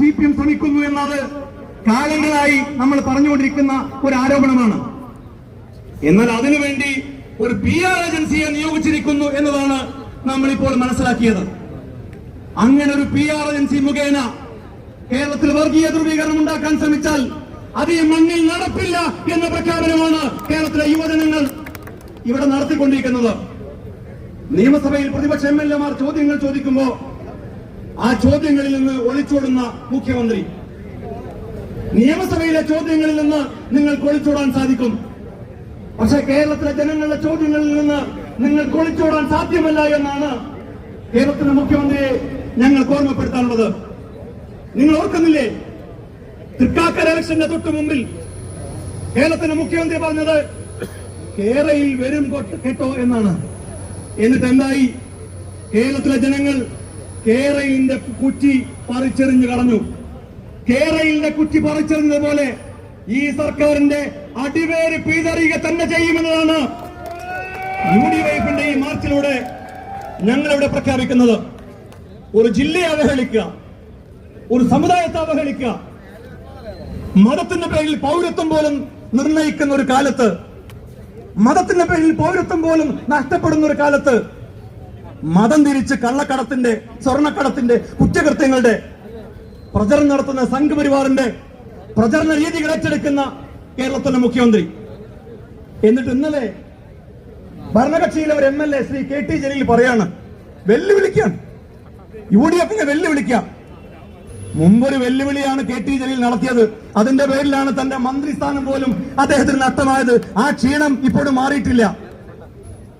C P M ശ്രമിക്കുന്നു എന്നത് കാലങ്ങളായി നമ്മൾ പറഞ്ഞുകൊണ്ടിരിക്കുന്ന ഒരു ആരോപണമാണ്. എന്നാൽ അതിനുവേണ്ടി ഒരു പി ആർ ഏജൻസിയെ നിയോഗിച്ചിരിക്കുന്നു എന്നതാണ് നമ്മൾ ഇപ്പോൾ മനസ്സിലാക്കിയത്. അങ്ങനെ ഒരു പി ആർ ഏജൻസി മുഖേന കേരളത്തിൽ വർഗീയ ധ്രുവീകരണം ഉണ്ടാക്കാൻ ശ്രമിച്ചാൽ അത് ഈ മണ്ണിൽ നടപ്പില്ല എന്ന പ്രഖ്യാപനമാണ് കേരളത്തിലെ യുവജനങ്ങൾ ഇവിടെ നടത്തിക്കൊണ്ടിരിക്കുന്നത്. നിയമസഭയിൽ പ്രതിപക്ഷ എം എൽ എമാർ ചോദ്യങ്ങൾ ചോദിക്കുമ്പോ ആ ചോദ്യങ്ങളിൽ നിന്ന് ഒളിച്ചോടുന്ന മുഖ്യമന്ത്രി. നിയമസഭയിലെ ചോദ്യങ്ങളിൽ നിന്ന് നിങ്ങൾക്ക് ഒളിച്ചോടാൻ സാധിക്കും. പക്ഷെ കേരളത്തിലെ ജനങ്ങളുടെ ചോദ്യങ്ങളിൽ നിന്ന് നിങ്ങൾക്ക് ഒളിച്ചോടാൻ സാധ്യമല്ല എന്നാണ് കേരളത്തിലെ മുഖ്യമന്ത്രിയെ ഞങ്ങൾ ഓർമ്മപ്പെടുത്താനുള്ളത്. നിങ്ങൾ ഓർക്കുന്നില്ലേ? തൃക്കാക്കര ഇലക്ഷന്റെ തൊട്ട് മുമ്പിൽ കേരളത്തിലെ മുഖ്യമന്ത്രി പറഞ്ഞത് കേരളയിൽ വരും കൊട്ട് കേട്ടോ എന്നാണ്. എന്നിട്ട് എന്തായി? കേരളത്തിലെ ജനങ്ങൾ കേരളിന്റെ കുറ്റി പറിച്ചെറിഞ്ഞു കളഞ്ഞു. കേരളിന്റെ കുറ്റി പറിച്ചെറിഞ്ഞതുപോലെ ഈ സർക്കാരിന്റെ അടിവേര് പീതറിയുക തന്നെ ചെയ്യുമെന്നതാണ് യു ഡി വൈഫിന്റെ ഈ മാർച്ചിലൂടെ ഞങ്ങളിവിടെ പ്രഖ്യാപിക്കുന്നത്. ഒരു ജില്ലയെ അവഹേളിക്കുക ഒരു സമുദായത്തെ അവഹേളിക്കുക മതത്തിന്റെ പേരിൽ പൗരത്വം പോലും നിർണയിക്കുന്ന ഒരു കാലത്ത് മതത്തിന്റെ പേരിൽ പൗരത്വം പോലും നഷ്ടപ്പെടുന്ന ഒരു കാലത്ത് മതം തിരിച്ച് കള്ളക്കടത്തിന്റെ സ്വർണക്കടത്തിന്റെ കുറ്റകൃത്യങ്ങളുടെ പ്രചരണം നടത്തുന്ന സംഘപരിവാറിന്റെ പ്രചരണ രീതി ഏറ്റെടുക്കുന്ന കേരളത്തിന്റെ മുഖ്യമന്ത്രി. എന്നിട്ട് ഇന്നലെ ഭരണകക്ഷിയിലെ ഒരു M L A Shri K T Jaleel പറയാണ് വെല്ലുവിളിക്കാണ്. യു ഡി എഫിനെ വെല്ലുവിളിക്കാം. മുമ്പൊരു വെല്ലുവിളിയാണ് കെ ടി ജലീൽ നടത്തിയത്. അതിന്റെ പേരിലാണ് തന്റെ മന്ത്രിസ്ഥാനം പോലും അദ്ദേഹത്തിന് നഷ്ടമായത്. ആ ക്ഷീണം ഇപ്പോഴും മാറിയിട്ടില്ല.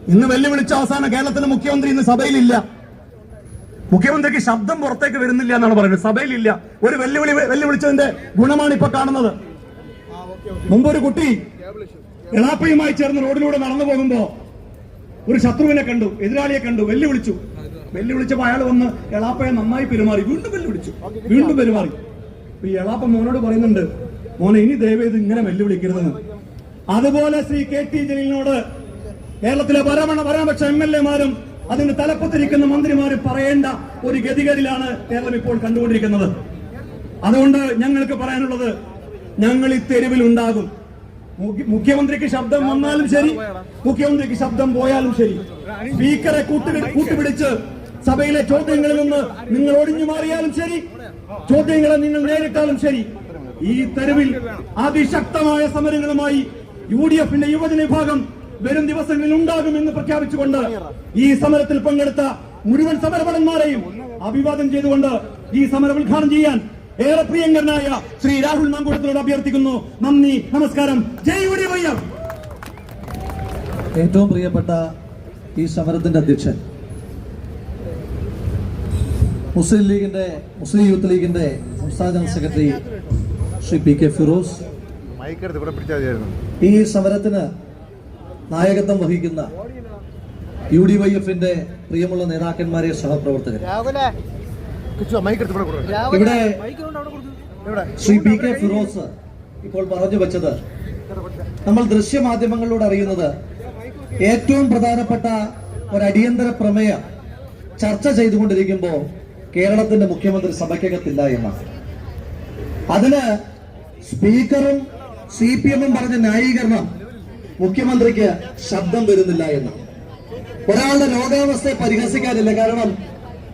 ഇന്ന് വെല്ലുവിളിച്ച അവസാനം കേരളത്തിലെ മുഖ്യമന്ത്രി ഇന്ന് സഭയിലില്ല. മുഖ്യമന്ത്രിക്ക് ശബ്ദം പുറത്തേക്ക് വരുന്നില്ല എന്നാണ് പറയുന്നത്. സഭയിലില്ല. ഒരു വെല്ലുവിളി വെല്ലുവിളിച്ചതിന്റെ ഗുണമാണ് ഇപ്പൊ കാണുന്നത്. മുമ്പൊരു കുട്ടി എളാപ്പയുമായി ചേർന്ന് റോഡിലൂടെ നടന്നു പോകുമ്പോ ഒരു ശത്രുവിനെ കണ്ടു എതിരാളിയെ കണ്ടു വെല്ലുവിളിച്ചു. വെല്ലുവിളിച്ചപ്പോ അയാൾ വന്ന് എളാപ്പയെ നന്നായി പെരുമാറി. വീണ്ടും വെല്ലുവിളിച്ചു. വീണ്ടും പെരുമാറി. ഈ എളാപ്പ മോനോട് പറയുന്നുണ്ട് മോനെ ഇനി ദയവേത് ഇങ്ങനെ വെല്ലുവിളിക്കരുതെന്ന്. അതുപോലെ ശ്രീ കെ ടി ജലീലിനോട് കേരളത്തിലെ ഭരണ ഭരണപക്ഷ എം എൽ എമാരും അതിന് തലപ്പത്തിരിക്കുന്ന മന്ത്രിമാരും പറയേണ്ട ഒരു ഗതികേടിലാണ് കേരളം ഇപ്പോൾ കണ്ടുകൊണ്ടിരിക്കുന്നത്. അതുകൊണ്ട് ഞങ്ങൾക്ക് പറയാനുള്ളത് ഞങ്ങൾ ഈ തെരുവിൽ ഉണ്ടാകും. മുഖ്യമന്ത്രിക്ക് ശബ്ദം വന്നാലും ശരി മുഖ്യമന്ത്രിക്ക് ശബ്ദം പോയാലും ശരി. സ്പീക്കറെ കൂട്ടുപിടി കൂട്ടുപിടിച്ച് സഭയിലെ ചോദ്യങ്ങളിൽ നിന്ന് നിങ്ങൾ ഒഴിഞ്ഞു മാറിയാലും ശരി ചോദ്യങ്ങളെ നിങ്ങൾ നേരിട്ടാലും ശരി. ഈ തെരുവിൽ അതിശക്തമായ സമരങ്ങളുമായി യു ഡി എഫിന്റെ യുവജന വിഭാഗം വരും ദിവസങ്ങളിൽ ഉണ്ടാകുമെന്ന് പ്രഖ്യാപിച്ചുകൊണ്ട് ഈ സമരത്തിൽ പങ്കെടുത്ത മുഴുവൻ സമരഭടന്മാരെയും അഭിവാദം ചെയ്തുകൊണ്ട് ഈ സമരം ഉദ്ഘാടനം ചെയ്യാൻ ഏറെ പ്രിയങ്കരനായ ശ്രീ രാഹുൽ മാങ്കൂട്ടത്തിനോട് അഭ്യർത്ഥിക്കുന്നു. നന്ദി നമസ്കാരം. ജയ് യു ഡി ഏറ്റവും പ്രിയപ്പെട്ട ഈ സമരത്തിന്റെ അധ്യക്ഷൻ മുസ്ലിം ലീഗിന്റെ മുസ്ലിം യൂത്ത് ലീഗിന്റെ സംസ്ഥാന general secretary Shri P K Firoz. ഈ സമരത്തിന് നായകത്വം വഹിക്കുന്ന യു ഡി വൈ എഫിന്റെ പ്രിയമുള്ള നേതാക്കന്മാരെ സഹപ്രവർത്തകർ ഇവിടെ. ശ്രീ പി കെ ഫിറോസ് ഇപ്പോൾ പറഞ്ഞു വെച്ചത് നമ്മൾ ദൃശ്യമാധ്യമങ്ങളിലൂടെ അറിയുന്നത് ഏറ്റവും പ്രധാനപ്പെട്ട ഒരു അടിയന്തര പ്രമേയം ചർച്ച ചെയ്തുകൊണ്ടിരിക്കുമ്പോൾ കേരളത്തിന്റെ മുഖ്യമന്ത്രി സഭയ്ക്കകത്തില്ല എന്നാണ്. അതിന് സ്പീക്കറും സി പി എമ്മും പറഞ്ഞ ന്യായീകരണം മുഖ്യമന്ത്രിക്ക് ശബ്ദം വരുന്നില്ല എന്നാണ് ഒരാളുടെ രോഗാവസ്ഥയെ പരിഹസിക്കാനില്ല. കാരണം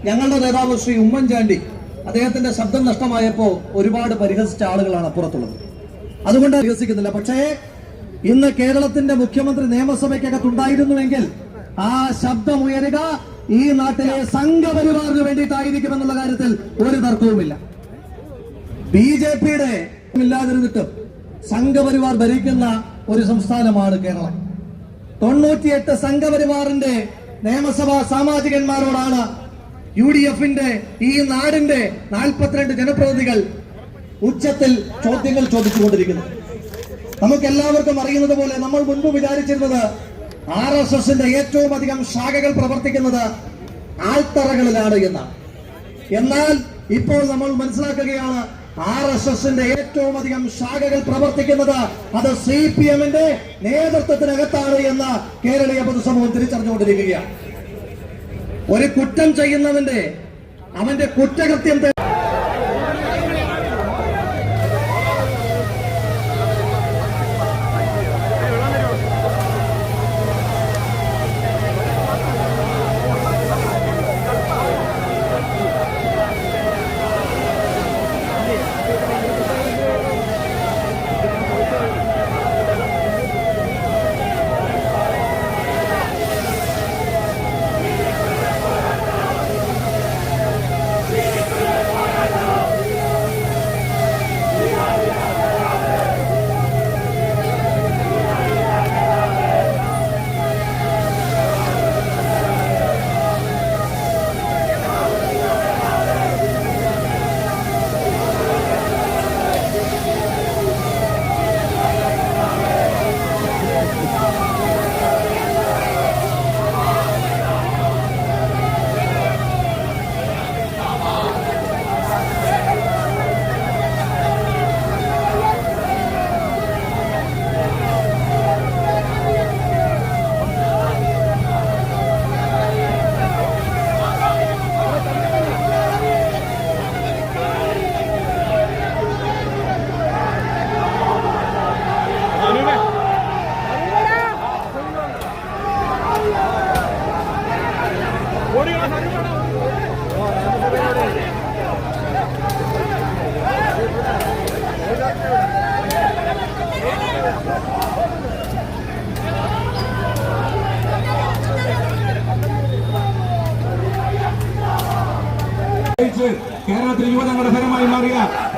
ഞങ്ങളുടെ നേതാവ് ശ്രീ ഉമ്മൻചാണ്ടി അദ്ദേഹത്തിന്റെ ശബ്ദം നഷ്ടമായപ്പോ ഒരുപാട് പരിഹസിച്ച ആളുകളാണ് അപ്പുറത്തുള്ളത്. അതുകൊണ്ട് പരിഹസിക്കുന്നില്ല. പക്ഷേ ഇന്ന് കേരളത്തിന്റെ മുഖ്യമന്ത്രി നിയമസഭയ്ക്കകത്തുണ്ടായിരുന്നുവെങ്കിൽ ആ ശബ്ദം ഉയരുക ഈ നാട്ടിലെ സംഘപരിവാറിന് വേണ്ടിയിട്ടായിരിക്കുമെന്നുള്ള കാര്യത്തിൽ ഒരു തർക്കവുമില്ല. ബി ജെ പിയുടെ ഇല്ലാതിരുന്നിട്ടും സംഘപരിവാർ ഭരിക്കുന്ന ഒരു സംസ്ഥാനമാണ് കേരളം. തൊണ്ണൂറ്റിയെട്ട് സംഘപരിവാറിന്റെ നിയമസഭാ സാമാജികന്മാരോടാണ് യു ഡി എഫിന്റെ ഈ നാടിന്റെ നാൽപ്പത്തിരണ്ട് ജനപ്രതിനിധികൾ ഉച്ചത്തിൽ ചോദ്യങ്ങൾ ചോദിച്ചുകൊണ്ടിരിക്കുന്നത്. നമുക്ക് എല്ലാവർക്കും അറിയുന്നത് പോലെ നമ്മൾ മുൻപ് വിചാരിച്ചിരുന്നത് ആർ എസ് എസിന്റെ ഏറ്റവും അധികം ശാഖകൾ പ്രവർത്തിക്കുന്നത് ആൽത്തറകളിലാണ് എന്നാണ്. എന്നാൽ ഇപ്പോൾ നമ്മൾ മനസ്സിലാക്കുകയാണ് ആർ എസ് എസിന്റെ ഏറ്റവും അധികം ശാഖകൾ പ്രവർത്തിക്കുന്നത് അത് സി പി എമ്മിന്റെ നേതൃത്വത്തിനകത്താണ് എന്ന് കേരളീയ പൊതുസമൂഹം തിരിച്ചറിഞ്ഞുകൊണ്ടിരിക്കുകയാണ്. ഒരു കുറ്റം ചെയ്യുന്നവന്റെ അവന്റെ കുറ്റകൃത്യം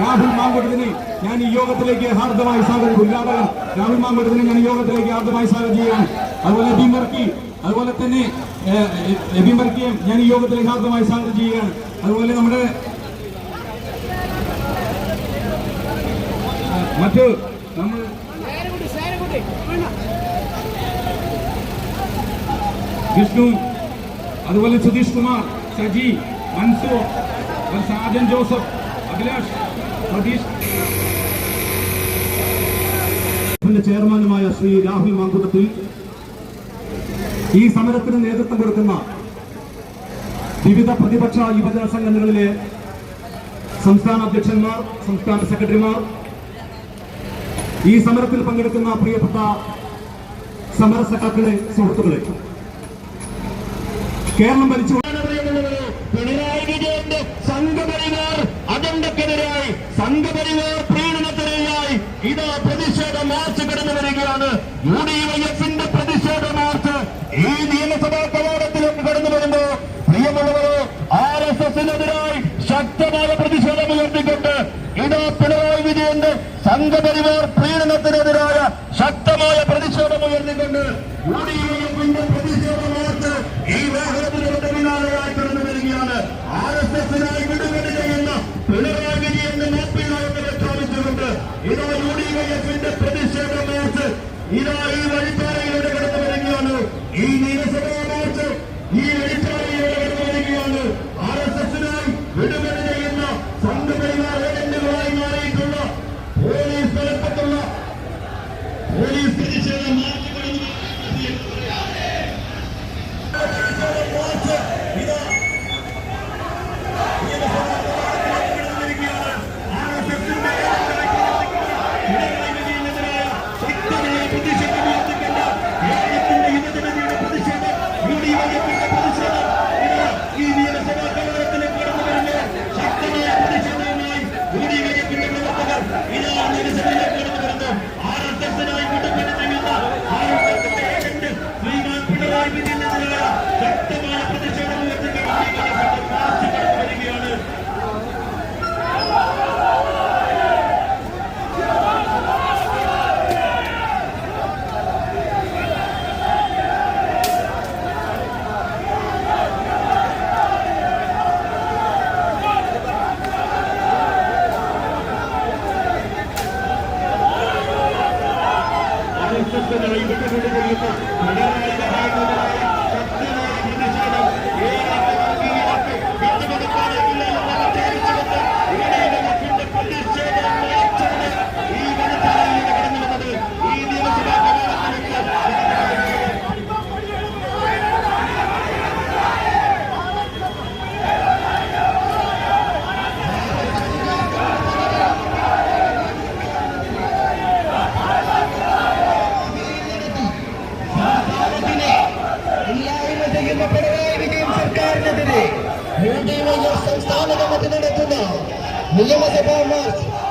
രാഹുൽ മാങ്കുട്ടത്തിനെ ഞാൻ ഈ യോഗത്തിലേക്ക് ഹാർദമായി സ്വാഗതം. ഉദ്ഘാടകൻ രാഹുൽ മാങ്കുട്ടത്തിനെ ഞാൻ ഈ യോഗത്തിലേക്ക് ഹാർദമായി സ്വാഗതം ചെയ്യുകയാണ്. അതുപോലെ ബിമർക്കി അതുപോലെ തന്നെ ഏഹ്, എബി മർക്കിയെ ഞാൻ ഈ യോഗത്തിലേക്ക് ഹാർദമായി സ്വാഗതം ചെയ്യുകയാണ്. അതുപോലെ നമ്മുടെ മറ്റ് നമ്മൾ വിഷ്ണു അതുപോലെ സുധീഷ് കുമാർ സജി മൻസൂർ സാജൻ ജോസഫ് അഭിലാഷ് സതീഷ് ചെയർമാനുമായ ശ്രീ രാഹുൽ മാങ്കുട്ടത്തിൽ ഈ സമരത്തിന് നേതൃത്വം കൊടുക്കുന്ന വിവിധ പ്രതിപക്ഷ യുവജന സംഘടനകളിലെ സംസ്ഥാന അധ്യക്ഷന്മാർ സംസ്ഥാന സെക്രട്ടറിമാർ ഈ സമരത്തിൽ പങ്കെടുക്കുന്ന പ്രിയപ്പെട്ട സമരസഖാക്കളെ സുഹൃത്തുക്കളെ കേരളം ഭരിച്ചു പിണറായി വിജയന്റെ സംഘപരിവാർ അജണ്ടക്കെതിരായി സംഘപരിവാർ പ്രീണനത്തിനെതിരായി ഇതാ പ്രതിഷേധ മാർച്ച് കടന്നു വരികയാണ്. യു ഡി വൈ എഫിന്റെ പ്രതിഷേധ മാർച്ച് ഈ നിയമസഭാ കവാടത്തിലേക്ക് കടന്നു വരുമ്പോ പ്രിയമുള്ളവരെ ആർ എസ് എസിനെതിരായി ശക്തമായ പ്രതിഷേധം ഉയർത്തിക്കൊണ്ട് ഇതാ പിണറായി വിജയന്റെ സംഘപരിവാർ പ്രീണനത്തിനെതിരായ ശക്തമായ പ്രതിഷേധം ഉയർത്തിക്കൊണ്ട് യു ഡി വൈ എഫിന്റെ പ്രതിഷേധ മാർച്ച് ഈ വാഹനത്തിനുടെ പിന്നാലെയായി കടന്നു വരികയാണ്. ആർ എസ് എസിനായി വിടുതല ഇതാ ഈ വഴിപ്പാറയിലൂടെ കടന്നു വരികയാണ് ഈ നിയമസഭാ മാർച്ച് ഈ വഴിപ്പാറയിലൂടെ കടന്നു വരികയാണ് ആർ എസ് എസിനായി വിടുതല ചെയ്യുന്ന സംഘപരിവാർ ഏജന്റുകളായി മാറിയിട്ടുള്ള പോലീസ് തലപ്പത്തുള്ള പോലീസ് പ്രതിഷേധ മാർച്ച് കടന്നു മാർച്ച് ഇതാ ശക്തമായ പ്രതിഷേധം ഉയർത്തിക്കൊണ്ട് മാർച്ച് കടന്നു വരികയാണ് ആർഎസ്എസിനായി വിട്ടുകൊണ്ടു ചെയ്യുന്ന പിണറായി വിജയനെതിരായ ശക്തമായ പ്രതിഷേധം ഏറെ വർഗീയതയ്ക്ക് വിട്ടുകൊടുക്കാനാകില്ല എന്ന് പ്രഖ്യാപിച്ചുകൊണ്ട് യുഡിഎഫിന്റെ പ്രതിഷേധ മാർച്ചാണ് ഈ വനപ്പാറയിലൂടെ കടന്നു വന്നത് ഈ നിയമസഭാ കവാടത്തിലേക്ക് ഇല്ലായ്മ ചെയ്യുന്ന പിണറായി വിജയൻ സർക്കാരിനെതിരെ യു ഡി വൈ എഫ് സംസ്ഥാന കമ്മിറ്റി നടത്തുന്ന നിയമസഭാ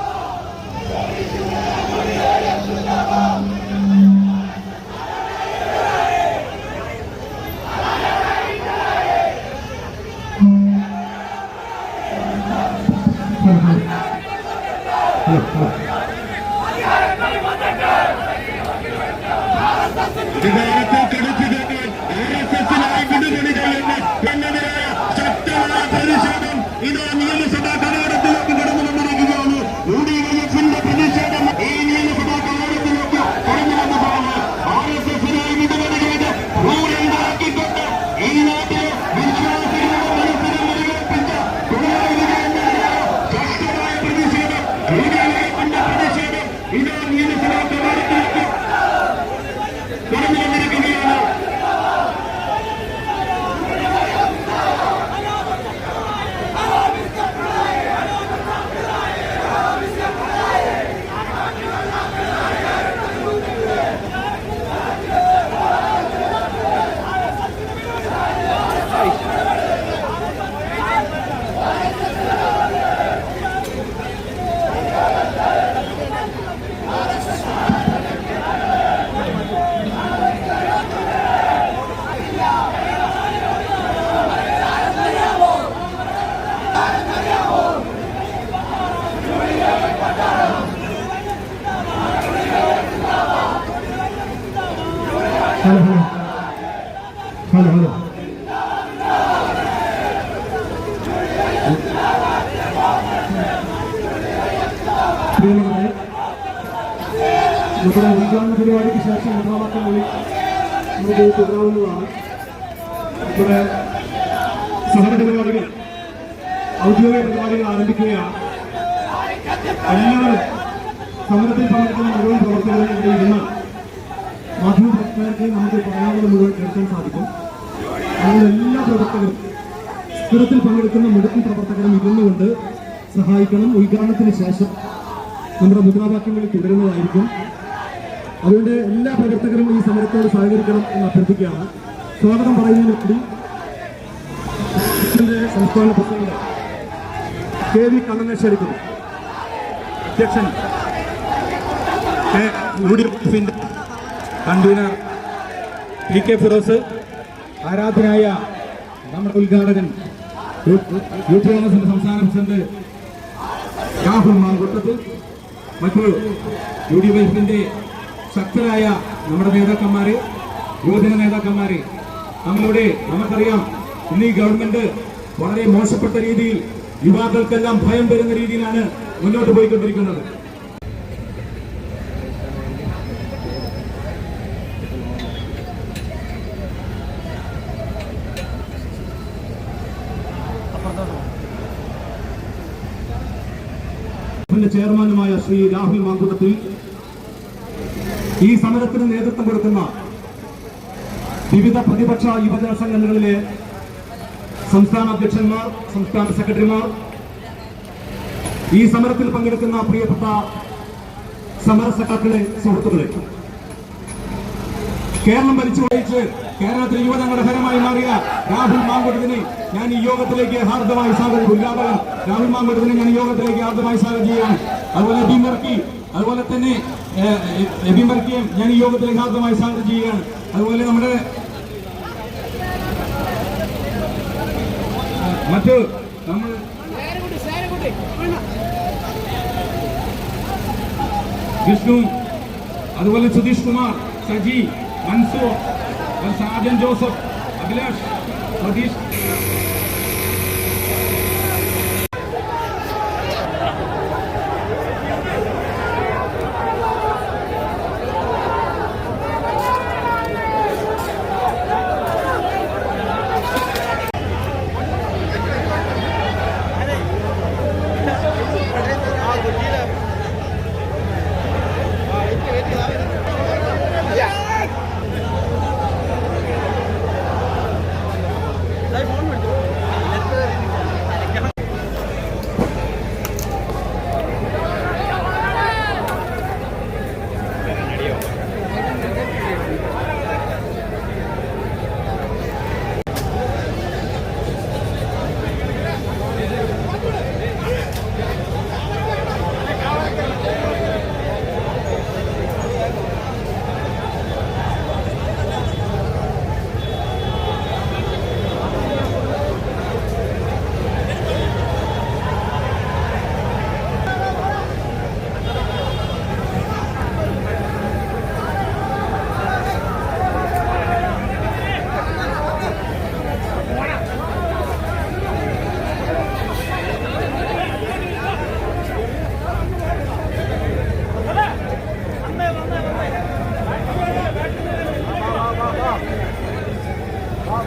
ഹലോ ഹലോ. Hello hello. നമ്മുടെ ഉദ്ഘാടന പരിപാടിക്ക് ശേഷം മുദ്രാവാക്യം വിളി നമുക്ക് തുടരാവുന്നതാണ് നമ്മുടെ സമര പരിപാടികൾ ഔദ്യോഗിക പരിപാടികൾ ആരംഭിക്കുകയാണ്. എല്ലാവരും സമരത്തിൽ പങ്കെടുക്കുന്ന മുഴുവൻ പ്രവർത്തകരും ഇവിടെ ഇരുന്ന് മാധ്യമപ്രവർത്തകർക്ക് നമുക്ക് പറയാവുന്ന മുഴുവൻ കേൾക്കാൻ സാധിക്കും അതുകൊണ്ട് എല്ലാ പ്രവർത്തകരും പങ്കെടുക്കുന്ന മുഴുവൻ പ്രവർത്തകരും ഇരുന്നുകൊണ്ട് സഹായിക്കണം. ഉദ്ഘാടനത്തിന് ശേഷം നമ്മുടെ മുദ്രാവാക്യങ്ങൾ തുടരുന്നതായിരിക്കും. അതുകൊണ്ട് എല്ലാ പ്രവർത്തകരും ഈ സമരത്തോട് സഹകരിക്കണം എന്ന് അഭ്യർത്ഥിക്കുകയാണ്. സ്വാഗതം പറയുന്നതിന് വേണ്ടി സംസ്ഥാന പ്രസിഡന്റ് കെ വി കണ്ണനെ അധ്യക്ഷൻ കൺവീനർ പി കെ ഫിറോസ് ആരാധനായ നമ്മുടെ ഉദ്ഘാടകൻ യൂത്ത് കോൺഗ്രസിന്റെ സംസ്ഥാന പ്രസിഡന്റ് രാഹുൽ മാങ്കൂട്ടത്തിൽ മറ്റു യു ഡി എഫിന്റെ ശക്തരായ നമ്മുടെ നേതാക്കന്മാര് യുവജന നേതാക്കന്മാര്. നമ്മളിവിടെ നമുക്കറിയാം ഇന്ന് ഈ ഗവൺമെന്റ് വളരെ മോശപ്പെട്ട രീതിയിൽ യുവാക്കൾക്കെല്ലാം ഭയം വരുന്ന രീതിയിലാണ് മുന്നോട്ട് പോയിക്കൊണ്ടിരിക്കുന്നത്. ഇതിന്റെ ചെയർമാനുമായ ശ്രീ രാഹുൽ മാങ്കുട്ടത്തിൽ ഈ സമരത്തിന് നേതൃത്വം കൊടുക്കുന്ന വിവിധ പ്രതിപക്ഷ യുവജന സംഘടനകളിലെ സംസ്ഥാന അധ്യക്ഷന്മാർ സംസ്ഥാന സെക്രട്ടറിമാർ ഈ സമരത്തിൽ പങ്കെടുക്കുന്ന പ്രിയപ്പെട്ട സമര സഖാക്കളെ സുഹൃത്തുക്കളെ. കേരളം ഭരിച്ചു വഹിച്ച് കേരളത്തിൽ യുവതങ്ങളുടെ ഫലമായി മാറിയ രാഹുൽ മാങ്കുട്ടത്തിനെ ഞാൻ ഈ യോഗത്തിലേക്ക് ഹാർദമായി സ്വാഗതം ഉദ്ഘാടകൻ രാഹുൽ മാങ്കുട്ടത്തിനെ ഞാൻ യോഗത്തിലേക്ക് ഹാർദമായി സ്വാഗതം ചെയ്യുകയാണ്. അതുപോലെ ബിമർക്കി അതുപോലെ തന്നെ ബിമർക്കിയെ ഞാൻ ഈ യോഗത്തിലേക്ക് ഹാർദമായി സ്വാഗതം ചെയ്യുകയാണ്. അതുപോലെ നമ്മുടെ മറ്റു നമ്മൾ വിഷ്ണു അതുപോലെ Sudheesh Kumar Saji Mansoor Sajan Joseph Abhilash Satheesh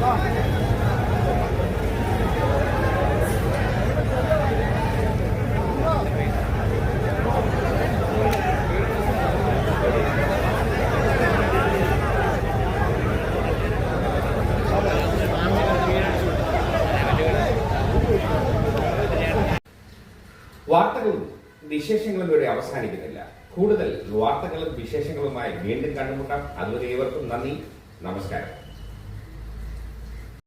Go, go, go.